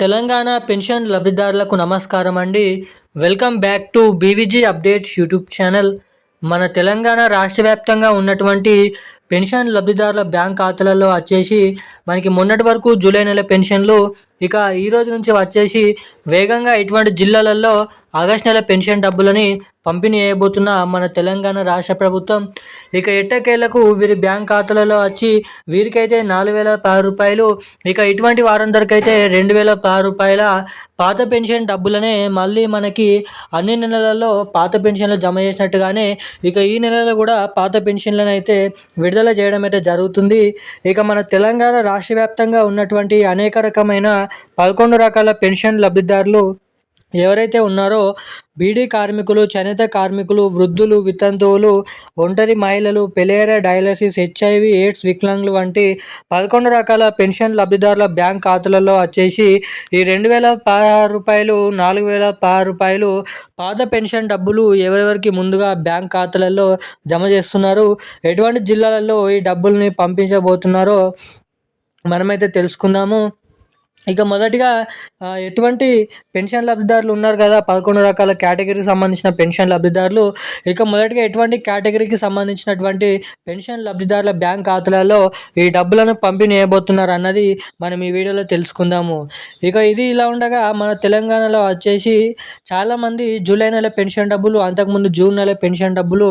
Telangana pension లబ్ధిదారులకు నమస్కారం అండి. Welcome back to BVG updates YouTube channel. మన తెలంగాణ రాష్ట్ర వ్యాప్తంగా ఉన్నటువంటి పెన్షన్ లబ్ధిదారుల బ్యాంక్ ఖాతాలలో వచ్చేసి మనకి మొన్నటి వరకు జూలై నెల పెన్షన్లు ఇక ఈ రోజు నుంచి వచ్చేసి వేగంగా ఇటువంటి జిల్లాలలో ఆగస్ట్ నెల పెన్షన్ డబ్బులని పంపిణీ చేయబోతున్న మన తెలంగాణ రాష్ట్ర ప్రభుత్వం ఇక ఎట్టకేలకు వీరి బ్యాంక్ ఖాతాలలో వచ్చి వీరికైతే నాలుగు వేల పది రూపాయలు ఇక ఇటువంటి వారందరికైతే రెండు వేల పది రూపాయల పాత పెన్షన్ డబ్బులనే మళ్ళీ మనకి అన్ని నెలలలో పాత పెన్షన్లు జమ చేసినట్టుగానే ఇక ఈ నెలలో కూడా పాత పెన్షన్లను అయితే విడుదల చేయడం అయితే జరుగుతుంది. ఇక మన తెలంగాణ రాష్ట్ర వ్యాప్తంగా ఉన్నటువంటి అనేక రకమైన పదకొండు రకాల పెన్షన్ లబ్ధిదారులు ఎవరైతే ఉన్నారో బీడీ కార్మికులు చేనేత కార్మికులు వృద్ధులు వితంతువులు ఒంటరి మహిళలు పెలేరా డయాలసిస్ హెచ్ఐవి ఎయిడ్స్ వికలాంగులు వంటి పదకొండు రకాల పెన్షన్ లబ్ధిదారుల బ్యాంక్ ఖాతాలలో వచ్చేసి ఈ రెండు వేల పదహారు రూపాయలు నాలుగు వేల పదహారు రూపాయలు పాత పెన్షన్ డబ్బులు ఎవరెవరికి ముందుగా బ్యాంక్ ఖాతాలలో జమ చేస్తున్నారు ఎటువంటి జిల్లాలలో ఈ డబ్బుల్ని పంపించబోతున్నారో మనమైతే తెలుసుకుందాము. ఇక మొదటిగా ఎటువంటి పెన్షన్ లబ్ధిదారులు ఉన్నారు కదా పదకొండు రకాల కేటగిరీకి సంబంధించిన పెన్షన్ లబ్ధిదారులు. ఇక మొదటిగా ఎటువంటి కేటగిరీకి సంబంధించినటువంటి పెన్షన్ లబ్ధిదారుల బ్యాంక్ ఖాతాలలో ఈ డబ్బులను పంపిణీ చేయబోతున్నారు అన్నది మనం ఈ వీడియోలో తెలుసుకుందాము. ఇక ఇది ఇలా ఉండగా మన తెలంగాణలో వచ్చేసి చాలామంది జూలై నెల పెన్షన్ డబ్బులు అంతకుముందు జూన్ నెల పెన్షన్ డబ్బులు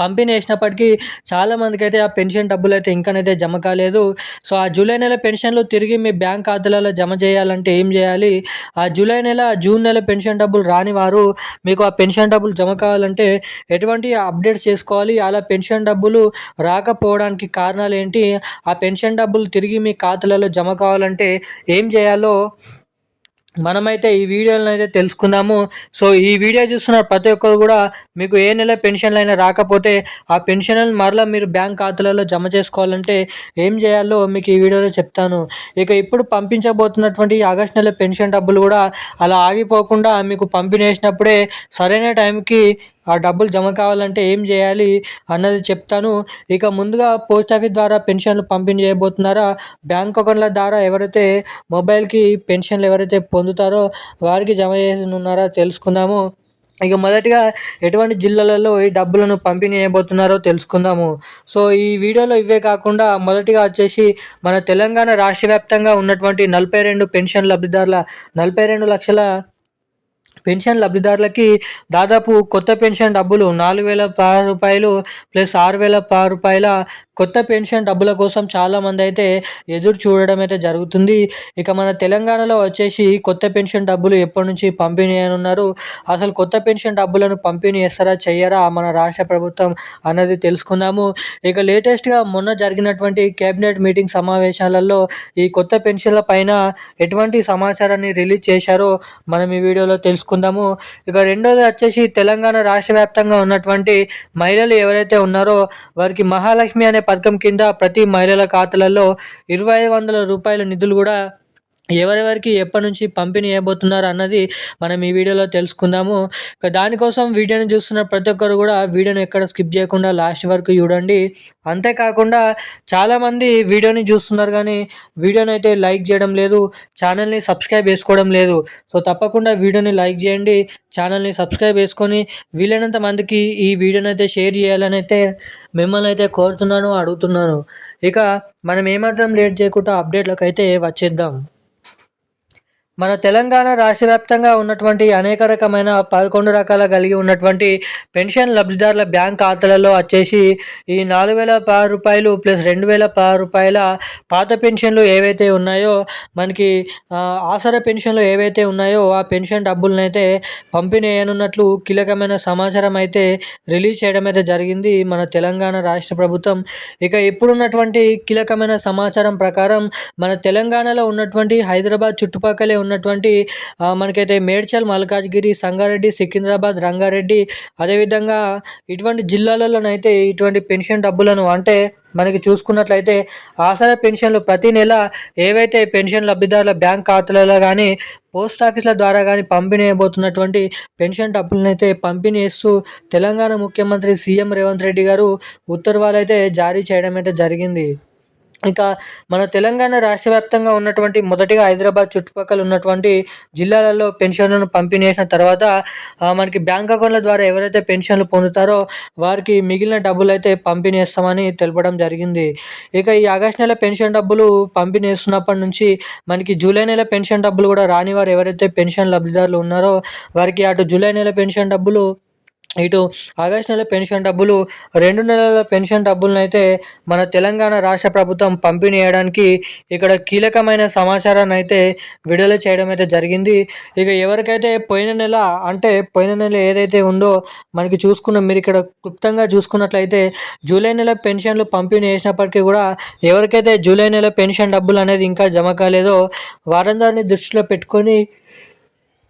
పంపిణీ చేసినప్పటికీ చాలామందికి అయితే ఆ పెన్షన్ డబ్బులు అయితే ఇంకానైతే జమ కాలేదు. సో ఆ జూలై నెల పెన్షన్లు తిరిగి మీ బ్యాంక్ ఖాతాలలో జమ చేయాలంటే ఏం చేయాలి? ఆ జూలై నెల జూన్ నెల పెన్షన్ డబ్బులు రాని వారు మీకు ఆ పెన్షన్ డబ్బులు జమ కావాలంటే ఎటువంటి అప్డేట్స్ చేసుకోవాలి? అలా పెన్షన్ డబ్బులు రాకపోవడానికి కారణాలు ఏంటి? ఆ పెన్షన్ డబ్బులు తిరిగి మీ ఖాతాలలో జమ కావాలంటే ఏం చేయాలో మనమైతే ఈ వీడియోలను అయితే తెలుసుకుందాము. సో ఈ వీడియో చూస్తున్న ప్రతి ఒక్కరు కూడా మీకు ఏ నెల పెన్షన్లు అయినా రాకపోతే ఆ పెన్షన్లను మరలా మీరు బ్యాంక్ ఖాతాలలో జమ చేసుకోవాలంటే ఏం చేయాలో మీకు ఈ వీడియోలో చెప్తాను. ఇక ఇప్పుడు పంపించబోతున్నటువంటి ఆగస్ట్ నెల పెన్షన్ డబ్బులు కూడా అలా ఆగిపోకుండా మీకు పంపిణీ సరైన టైంకి ఆ డబ్బులు జమ కావాలంటే ఏం చేయాలి అన్నది చెప్తాను. ఇక ముందుగా పోస్ట్ ఆఫీస్ ద్వారా పెన్షన్లు పంపిణీ చేయబోతున్నారా బ్యాంక్ అకౌంట్ల ద్వారా ఎవరైతే మొబైల్కి పెన్షన్లు ఎవరైతే పొందుతారో వారికి జమ చేయనున్నారా తెలుసుకుందాము. ఇక మొదటిగా ఎటువంటి జిల్లాలలో ఈ డబ్బులను పంపిణీ చేయబోతున్నారో తెలుసుకుందాము. సో ఈ వీడియోలో ఇవే కాకుండా మొదటిగా వచ్చేసి మన తెలంగాణ రాష్ట్ర వ్యాప్తంగా ఉన్నటువంటి నలభై రెండు పెన్షన్ లబ్ధిదారుల నలభై రెండు లక్షల పెన్షన్ లబ్ధిదారులకి దాదాపు కొత్త పెన్షన్ డబ్బులు నాలుగు వేల రూపాయలు ప్లస్ ఆరు వేల రూపాయల కొత్త పెన్షన్ డబ్బుల కోసం చాలామంది అయితే ఎదురు చూడడం అయితే జరుగుతుంది. ఇక మన తెలంగాణలో వచ్చేసి కొత్త పెన్షన్ డబ్బులు ఎప్పటి నుంచి పంపిణీ ఉన్నారు అసలు కొత్త పెన్షన్ డబ్బులను పంపిణీ చేస్తారా చెయ్యరా మన రాష్ట్ర ప్రభుత్వం అన్నది తెలుసుకుందాము. ఇక లేటెస్ట్గా మొన్న జరిగినటువంటి కేబినెట్ మీటింగ్ సమావేశాలలో ఈ కొత్త పెన్షన్ల పైన ఎటువంటి సమాచారాన్ని రిలీజ్ చేశారో మనం ఈ వీడియోలో తెలుసుకుందాము. ఇక రెండోది వచ్చేసి తెలంగాణ రాష్ట్ర వ్యాప్తంగా ఉన్నటువంటి మహిళలు ఎవరైతే ఉన్నారో వారికి మహాలక్ష్మి అనే పథకం కింద ప్రతి మహిళల ఖాతాలలో ఇరవై ఐదు వందల రూపాయల నిధులు కూడా ఎవరెవరికి ఎప్పటి నుంచి పంపిణీ చేయబోతున్నారు అన్నది మనం ఈ వీడియోలో తెలుసుకుందాము. ఇక దానికోసం వీడియోని చూస్తున్న ప్రతి ఒక్కరు కూడా వీడియోని ఎక్కడ స్కిప్ చేయకుండా లాస్ట్ వరకు చూడండి. అంతేకాకుండా చాలామంది వీడియోని చూస్తున్నారు కానీ వీడియోని అయితే లైక్ చేయడం లేదు ఛానల్ని సబ్స్క్రైబ్ చేసుకోవడం లేదు. సో తప్పకుండా వీడియోని లైక్ చేయండి ఛానల్ని సబ్స్క్రైబ్ చేసుకొని వీలైనంత మందికి ఈ వీడియోని అయితే షేర్ చేయాలని అయితే మిమ్మల్ని అయితే కోరుతున్నాను అడుగుతున్నాను. ఇక మనం ఏమాత్రం లేట్ చేయకుండా అప్డేట్లకు అయితే వచ్చేద్దాం. మన తెలంగాణ రాష్ట్ర వ్యాప్తంగా ఉన్నటువంటి అనేక రకమైన పదకొండు రకాల కలిగి ఉన్నటువంటి పెన్షన్ లబ్ధిదారుల బ్యాంక్ ఖాతాలలో వచ్చేసి ఈ నాలుగు వేల పది రూపాయలు ప్లస్ రెండు వేల పది రూపాయల పాత పెన్షన్లు ఏవైతే ఉన్నాయో మనకి ఆసరా పెన్షన్లు ఏవైతే ఉన్నాయో ఆ పెన్షన్ డబ్బులను అయితే పంపిణీ కీలకమైన సమాచారం అయితే రిలీజ్ చేయడం అయితే జరిగింది మన తెలంగాణ రాష్ట్ర ప్రభుత్వం. ఇక ఇప్పుడున్నటువంటి కీలకమైన సమాచారం ప్రకారం మన తెలంగాణలో ఉన్నటువంటి హైదరాబాద్ చుట్టుపక్కలే ఉన్నటువంటి మనకైతే మేడ్చల్ మల్కాజ్గిరి సంగారెడ్డి సికింద్రాబాద్ రంగారెడ్డి అదేవిధంగా ఇటువంటి జిల్లాలలోనైతే ఇటువంటి పెన్షన్ డబ్బులను అంటే మనకి చూసుకున్నట్లయితే ఆసరా పెన్షన్లు ప్రతి నెల ఏవైతే పెన్షన్ లబ్ధిదారుల బ్యాంక్ ఖాతాలలో కానీ పోస్ట్ ఆఫీసుల ద్వారా కానీ పంపిణీ అయిపోతున్నటువంటి పెన్షన్ డబ్బులను అయితే పంపిణీ చేస్తూ తెలంగాణ ముఖ్యమంత్రి సీఎం రేవంత్ రెడ్డి గారు ఉత్తర్వులు అయితే జారీ చేయడం అయితే జరిగింది. ఇక మన తెలంగాణ రాష్ట్ర వ్యాప్తంగా ఉన్నటువంటి మొదటిగా హైదరాబాద్ చుట్టుపక్కల ఉన్నటువంటి జిల్లాలలో పెన్షన్లను పంపిణీ చేసిన తర్వాత మనకి బ్యాంక్ అకౌంట్ల ద్వారా ఎవరైతే పెన్షన్లు పొందుతారో వారికి మిగిలిన డబ్బులు అయితే పంపిణీ చేస్తామని తెలపడం జరిగింది. ఇక ఈ ఆగస్ట్ నెల పెన్షన్ డబ్బులు పంపిణీ చేస్తున్నప్పటి నుంచి మనకి జూలై నెల పెన్షన్ డబ్బులు కూడా రాని వారు ఎవరైతే పెన్షన్ లబ్ధిదారులు ఉన్నారో వారికి అటు జూలై నెల పెన్షన్ డబ్బులు ఇటు ఆగస్టు నెల పెన్షన్ డబ్బులు రెండు నెలల పెన్షన్ డబ్బులను అయితే మన తెలంగాణ రాష్ట్ర ప్రభుత్వం పంపిణీ చేయడానికి ఇక్కడ కీలకమైన సమాచారాన్ని అయితే విడుదల చేయడం అయితే జరిగింది. ఇక ఎవరికైతే పోయిన నెల అంటే పోయిన నెల ఏదైతే ఉందో మనకి చూసుకున్న మీరు ఇక్కడ క్లుప్తంగా చూసుకున్నట్లయితే జూలై నెల పెన్షన్లు పంపిణీ చేసినప్పటికీ కూడా ఎవరికైతే జూలై నెల పెన్షన్ డబ్బులు అనేది ఇంకా జమ కాలేదో వారందరినీ దృష్టిలో పెట్టుకొని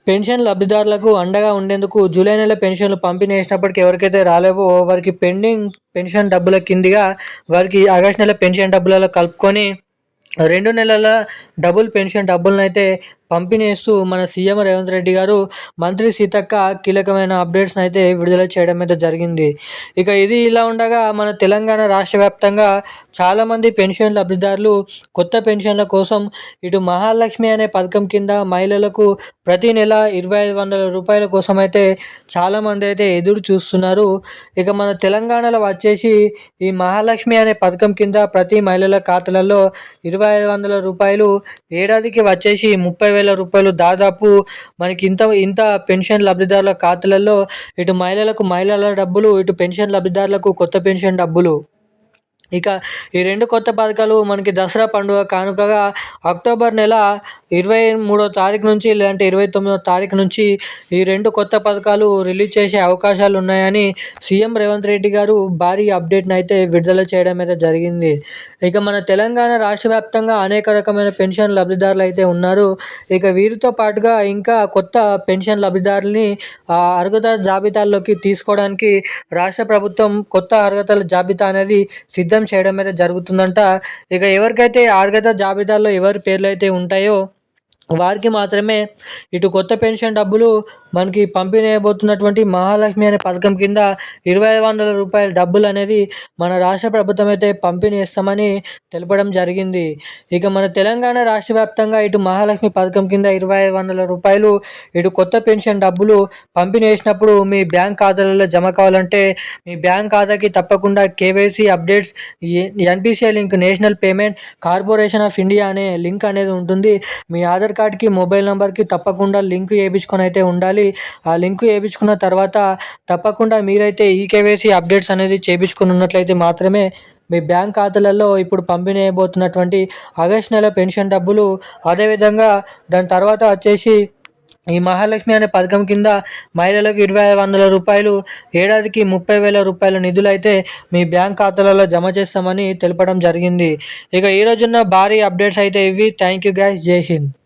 పెన్షన్ లబ్ధిదారులకు అండగా ఉండేందుకు జూలై నెల పెన్షన్లు పంపిణీ చేసినప్పటికీ ఎవరికైతే రాలేవో వారికి పెండింగ్ పెన్షన్ డబ్బుల కిందిగా వారికి ఆగస్ట్ నెల పెన్షన్ డబ్బులలో కలుపుకొని రెండు నెలల డబుల్ పెన్షన్ డబ్బులను అయితే పంపిణీస్తూ మన సీఎం రేవంత్ రెడ్డి గారు మంత్రి సీతక్క కీలకమైన అప్డేట్స్ని అయితే విడుదల చేయడం అయితే జరిగింది. ఇక ఇది ఇలా ఉండగా మన తెలంగాణ రాష్ట్ర వ్యాప్తంగా చాలామంది పెన్షన్ లబ్ధిదారులు కొత్త పెన్షన్ల కోసం ఇటు మహాలక్ష్మి అనే పథకం కింద మహిళలకు ప్రతి నెల ఇరవై ఐదు వందల రూపాయల కోసం అయితే చాలామంది అయితే ఎదురు చూస్తున్నారు. ఇక మన తెలంగాణలో వచ్చేసి ఈ మహాలక్ష్మి అనే పథకం కింద ప్రతి మహిళల ఖాతాలలో ఇరవై ఐదు వందల రూపాయలు ఏడాదికి వచ్చేసి ముప్పై వేల రూపాయలు దాదాపు మనకి ఇంత ఇంత పెన్షన్ లబ్ధిదారుల ఖాతాలలో ఇటు మహిళలకు మహిళల డబ్బులు ఇటు పెన్షన్ లబ్ధిదారులకు కొత్త పెన్షన్ డబ్బులు. ఇక ఈ రెండు కొత్త పథకాలు మనకి దసరా పండుగ కానుకగా అక్టోబర్ నెల ఇరవై మూడో తారీఖు నుంచి లేదంటే ఇరవై తొమ్మిదో తారీఖు నుంచి ఈ రెండు కొత్త పథకాలు రిలీజ్ చేసే అవకాశాలు ఉన్నాయని సీఎం రేవంత్ రెడ్డి గారు భారీ అప్డేట్ని అయితే విడుదల చేయడం అయితే జరిగింది. ఇక మన తెలంగాణ రాష్ట్ర వ్యాప్తంగా అనేక రకమైన పెన్షన్ లబ్ధిదారులు అయితే ఉన్నారు. ఇక వీరితో పాటుగా ఇంకా కొత్త పెన్షన్ లబ్ధిదారుల్ని అర్హత జాబితాల్లోకి తీసుకోవడానికి రాష్ట్ర ప్రభుత్వం కొత్త అర్హతల జాబితా అనేది సిద్ధం సిద్ధం చేయడం అయితే జరుగుతుందంట. ఇక ఎవరికైతే అర్హత జాబితాలో ఎవరి పేర్లు అయితే ఉంటాయో వారికి మాత్రమే ఇటు కొత్త పెన్షన్ డబ్బులు మనకి పంపిణీయబోతున్నటువంటి మహాలక్ష్మి అనే పథకం కింద ఇరవై ఐదు వందల రూపాయల డబ్బులు అనేది మన రాష్ట్ర ప్రభుత్వం అయితే పంపిణీ చేస్తామని తెలపడం జరిగింది. ఇక మన తెలంగాణ రాష్ట్ర వ్యాప్తంగా ఇటు మహాలక్ష్మి పథకం కింద ఇరవై ఐదు వందల రూపాయలు ఇటు కొత్త పెన్షన్ డబ్బులు పంపిణీ చేసినప్పుడు మీ బ్యాంక్ ఖాతాలలో జమ కావాలంటే మీ బ్యాంక్ ఖాతాకి తప్పకుండా KYC updates NPCI link national payment corporation of India అనే లింక్ అనేది ఉంటుంది. మీ ఆధార్ కార్డ్కి మొబైల్ నెంబర్కి తప్పకుండా లింక్ వేయించుకొని అయితే ఉండాలి. ఆ లింక్ వేయించుకున్న తర్వాత తప్పకుండా మీరైతే ఈకేవైసీ అప్డేట్స్ అనేది చేయించుకుని ఉన్నట్లయితే మాత్రమే మీ బ్యాంక్ ఖాతాలలో ఇప్పుడు పంపిణీ అయిపోతున్నటువంటి ఆగస్ట్ నెల పెన్షన్ డబ్బులు అదేవిధంగా దాని తర్వాత వచ్చేసి ఈ మహాలక్ష్మి అనే పథకం కింద మహిళలకు ఇరవై ఐదు వందల రూపాయలు ఏడాదికి ముప్పై వేల రూపాయల నిధులు అయితే మీ బ్యాంక్ ఖాతాలలో జమ చేస్తామని తెలపడం జరిగింది. ఇక ఈ రోజున్న భారీ అప్డేట్స్ అయితే ఇవి. Thank you guys. జై హింద్.